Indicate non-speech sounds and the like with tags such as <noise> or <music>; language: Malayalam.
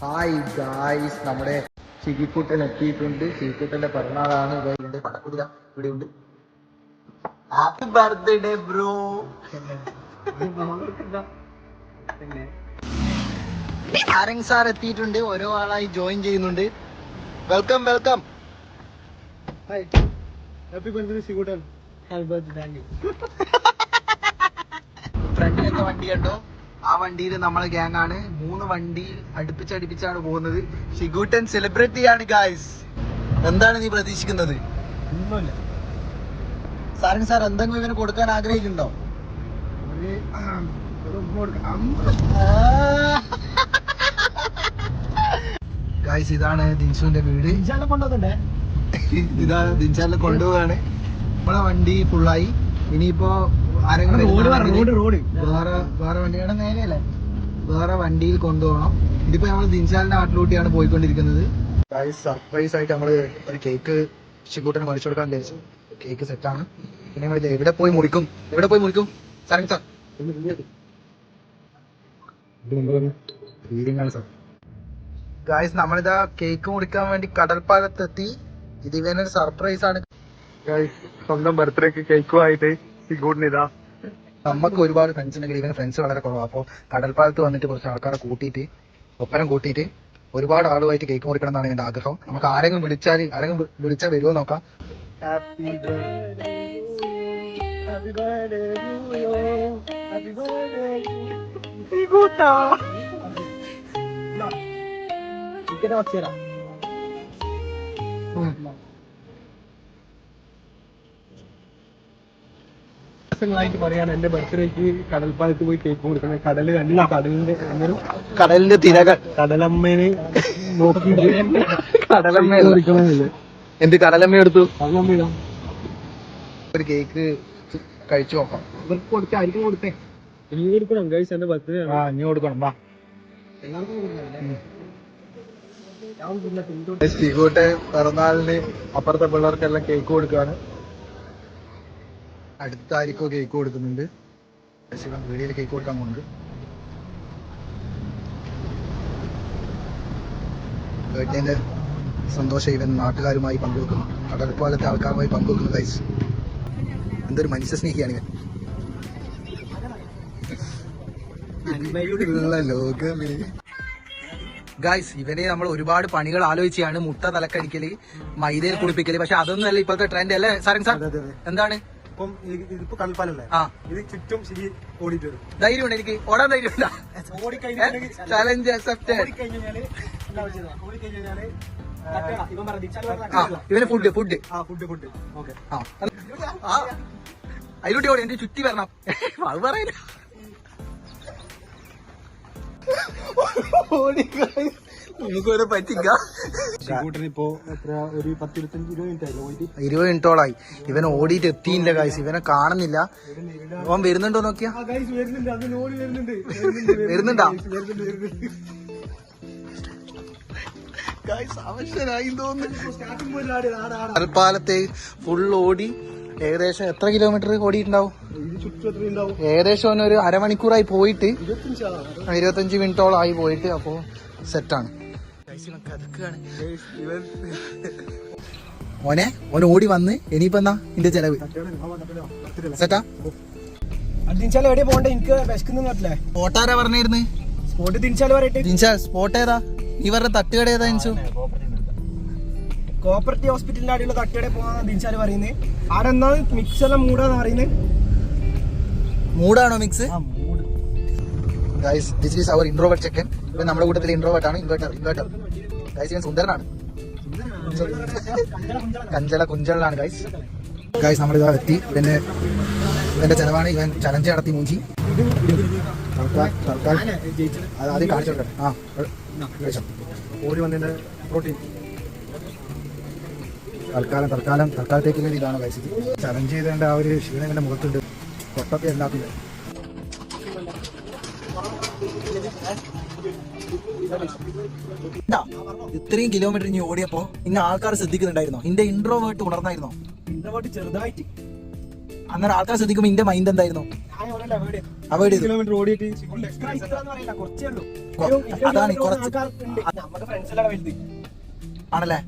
ഹായ് ഗായ്സ് നമ്മുടെ ചികിക്കുട്ടൻ എത്തിയിട്ടുണ്ട്. ചികിക്കുട്ടന്റെ പിറന്നാളാണ്. ഇവിടെ പടക്കുതിര ഇവിടെ ഉണ്ട്. ഹാപ്പി ബർത്ത്ഡേ ബ്രോ ആരങ് സാർ എത്തിയിട്ടുണ്ട്. ഓരോ ആളായി ജോയിൻ ചെയ്യുന്നുണ്ട്. Welcome welcome hi happy birthday സിഗുട്ടൻ happy birthday thank you ഫ്രണ്ടിലൊക്കെ വണ്ടി കണ്ടോ? വണ്ടിയിൽ നമ്മളെ ഗ്യാങ് ആണ്. മൂന്ന് വണ്ടി അടുപ്പിച്ചടുപ്പിച്ചാണ് പോകുന്നത്. ഷിഗൂട്ടൻ സെലിബ്രിറ്റി ആണ് ഗായ്സ് എന്താണ് നീ പ്രതീക്ഷിക്കുന്നത്? ഒന്നുമില്ല. സാരംഗ് സാർ എന്തെങ്കിലും ഇവന് കൊടുക്കാൻ ആഗ്രഹിക്കുന്നുണ്ടോ ഗായ്സ് <laughs> ഇതാണ് ദിൻഷുവിന്റെ വീട്. കൊണ്ടുപോകുന്നുണ്ടേ കൊണ്ടുവന്നേ <laughs> ഇതാ ദിൻസാറിനെ കൊണ്ടുപോവാണ് നമ്മളെ വണ്ടി ഫുള്ളായി ഇനിയിപ്പോ വേറെ വേറെ വണ്ടിയുടെ നേരെയല്ലേ? വേറെ വണ്ടിയിൽ കൊണ്ടുപോകണം. ഇതിപ്പോ നമ്മൾ ദിൻശാലിന്റെ നാട്ടിലൂട്ടിയാണ് പോയിക്കൊണ്ടിരിക്കുന്നത്. സർപ്രൈസ് ആയിട്ട് നമ്മൾ ഒരു കേക്ക് ശിക്കൂട്ടന് മേടിച്ചു കൊടുക്കാൻ വിചാരിച്ചു. കേക്ക് സെറ്റാണ് പിന്നെ ഞങ്ങൾ ഇത് എവിടെ പോയി മുറിക്കും? എവിടെ പോയി മുറിക്കും? സാറേ സാർ. ഗായ്സ് നമ്മളിതാ കേക്ക് മുറിക്കാൻ വേണ്ടി കടൽപ്പാലത്തെത്തി. ഇത് ഇവനൊരു സർപ്രൈസ് ആണ് സ്വന്തം ബർത്ത്ഡേക്ക് കേക്കുമായിട്ട് ഇതാ. നമുക്ക് ഒരുപാട് ഫ്രണ്ട്സ് ഉണ്ടെങ്കിൽ ഇവന് ഫ്രണ്ട്സ് വളരെ കുറവാണ് അപ്പോൾ കടൽപ്പാലത്ത് വന്നിട്ട് കുറച്ച് ആൾക്കാരെ കൂട്ടിയിട്ട് ഒപ്പരം കൂട്ടിയിട്ട് ഒരുപാട് ആളുമായിട്ട് കേക്ക് മുറിക്കണം എന്നാണ് എന്റെ ആഗ്രഹം. നമുക്ക് ആരെങ്കിലും വിളിച്ചാൽ ആരെങ്കിലും വിളിച്ചാൽ വരുമോ നോക്കാം. Happy birthday happy birthday happy birthday സിഗുട്ടാ chicken വച്ചേരാ ദിവസങ്ങളായിട്ട് പറയാണ് എന്റെ ബർത്ത്ഡേക്ക് കടൽപ്പാലത്ത് പോയി കേക്ക് കൊടുക്കണം. കടൽ കണ്ടില്ല കടലിന്റെ കടലിന്റെ തിരകൾ. കടലമ്മേനെ നോക്കി കടലമ്മ കൊടുക്കണമെന്നില്ല. എന്ത് കടലമ്മ എടുത്തു? കടലമ്മ ഒരു കേക്ക് കഴിച്ചു നോക്കാം. ഇവർക്ക് കൊടുത്തേ ആർക്കും കൊടുത്തേ? നീ കൊടുക്കണം ഗൈസ് എന്റെ ബർത്ത്ഡേ ആ നീ കൊടുക്കണം വാ. പിറന്നാളിന് അപ്പുറത്തെ പിള്ളേർക്കെല്ലാം കേക്ക് കൊടുക്കുകയാണ് അടുത്ത ആർക്കോ കേക്ക് കൊടുക്കുന്നുണ്ട്. ശിവൻ വീടിയിൽ കേക്ക് കൊടുക്കാൻ പോകുന്നുണ്ട്. ബർത്ത്ഡേന്റെ സന്തോഷം ഇവൻ നാട്ടുകാരുമായി പങ്കുവെക്കുന്നു. കടൽപ്പാലത്തെ ആൾക്കാരുമായി പങ്കുവെക്കുന്നു ഗൈസ് എന്തൊരു മനുഷ്യ സ്നേഹിയാണ് ഇവൻ. ലോകമേ. ഗായ്സ് ഇവനെ നമ്മൾ ഒരുപാട് പണികൾ ആലോചിച്ചാണ് മുട്ട തലക്കടിക്കൽ മൈദയിൽ കുടിപ്പിക്കൽ പക്ഷെ അതൊന്നും അല്ല ഇപ്പോഴത്തെ ട്രെൻഡ് അല്ലേ? സാരംഗ് സാർ. എന്താണ്? ഇപ്പം ഇത് ഇതിപ്പോ കടൽപ്പാലല്ലേ ഇത് ചുറ്റും ശരി ഓടിയിട്ട് വരും. ധൈര്യമുണ്ട് എനിക്ക് ഓടാൻ ധൈര്യമില്ല ചലഞ്ച് അക്സെപ്റ്റഡ് ഇവന് ഫുഡ് ഫുഡ് ആ ഫുഡ് ഫുഡ് ഓക്കെ. അതിലൂടെ ഓടി എന്റെ ചുറ്റി വരണം. അത് പറയില്ല ഓടി പറ്റിക്ക? ഇപ്പോ എത്ര ഒരു ഇരുപത് മിനിറ്റ് മിനിറ്റോളായി. ഇവൻ ഓടിയിട്ട് എത്തിയില്ല കായ്സ് ഇവനെ കാണുന്നില്ല. അവൻ വരുന്നുണ്ടോ നോക്കിയാ? വരുന്നുണ്ട്. അവശനായി തോന്നുന്നു. ഫുൾ ഓടി. ഏകദേശം എത്ര കിലോമീറ്റർ ഓടിയിട്ടുണ്ടാവും? ഏകദേശം അവനൊരു ഒരു അരമണിക്കൂറായി പോയിട്ട് ഇരുപത്തഞ്ചാ ആ, ഇരുപത്തഞ്ച് മിനിറ്റോളം ആയി പോയിട്ട് അപ്പോ സെറ്റാണ് ഇവൻ മോനെ ഓൻ ഓടി വന്ന് ഇനിയിപ്പോ എന്നാ ഇന്റെ ചെലവ്? സെറ്റാ? തിരിച്ചാൽ എവിടെ പോകണ്ടേ? എനിക്ക് വിശക്കുന്നു പറ്റില്ലേ ഓട്ടാരാ പറഞ്ഞിരുന്നു? സ്പോട്ട് തിരിച്ചാൽ പറയട്ടെ ജിൻഷാ സ്പോട്ട് ഏതാ? നീ പറഞ്ഞ തട്ടുകട ഏതാ ജിൻസു കോപ്പറേറ്റീവ് ഹോസ്പിറ്റലിന്റെ അടിയുള്ള തട്ടിയുടെ പോകാൻ തിരിച്ചാൽ പറയുന്നത് ആടെ എന്നാ മിക്സ് എല്ലാം മൂടാന്ന് പറയുന്നത് മൂടാണോ mix guys this is our introvert ചെക്കൻ നമ്മുടെ കൂട്ടത്തിൽ ഇൻട്രോവേർട്ട് ആണ് ഇൻവേർട്ടർ ഇൻവേർട്ടർ ഗൈസ് ഇവൻ സുന്ദരനാണ്. കഞ്ചള കുഞ്ചളാണ് ഗൈസ് ഗൈസ് നമ്മളിതാ എത്തി. ഇവന്റെ ഇവന്റെ ചെലവാണ് ഇവൻ ചലഞ്ച് നടത്തി മൂഞ്ചി. ആദ്യം കാണിച്ചു കൊടുക്കട്ടെ ആ. ഓടി വന്നതിന്റെ പ്രോട്ടീൻ തൽക്കാലം തൽക്കാലം തൽക്കാലത്തേക്ക് വേണ്ടി ഇതാണ് ഗൈസ് ചലഞ്ച് ചെയ്തേണ്ട ആ ഒരു ക്ഷീണം ഇവന്റെ മുഖത്തുണ്ട്. എല്ലാത്തിലും ഇതാ, ഇത്രയും കിലോമീറ്റർ ഇനി ഓടിയപ്പോ ഇന്ന ആൾക്കാർ ശ്രദ്ധിക്കുന്നുണ്ടായിരുന്നോ? ഇന്റെ ഇൻട്രോവേർട്ട് ഉണർന്നായിരുന്നോ? ഇൻട്രോവേർട്ട് ചെറുതായിട്ട്. അന്നേരം ആൾക്കാർ ശ്രദ്ധിക്കുമ്പോ ഇന്റെ മൈൻഡ് എന്തായിരുന്നു? അവോയ്ഡ് കിലോമീറ്റർ ഓടിയിട്ട് അതാണ് കുറച്ച് ആണല്ലേ?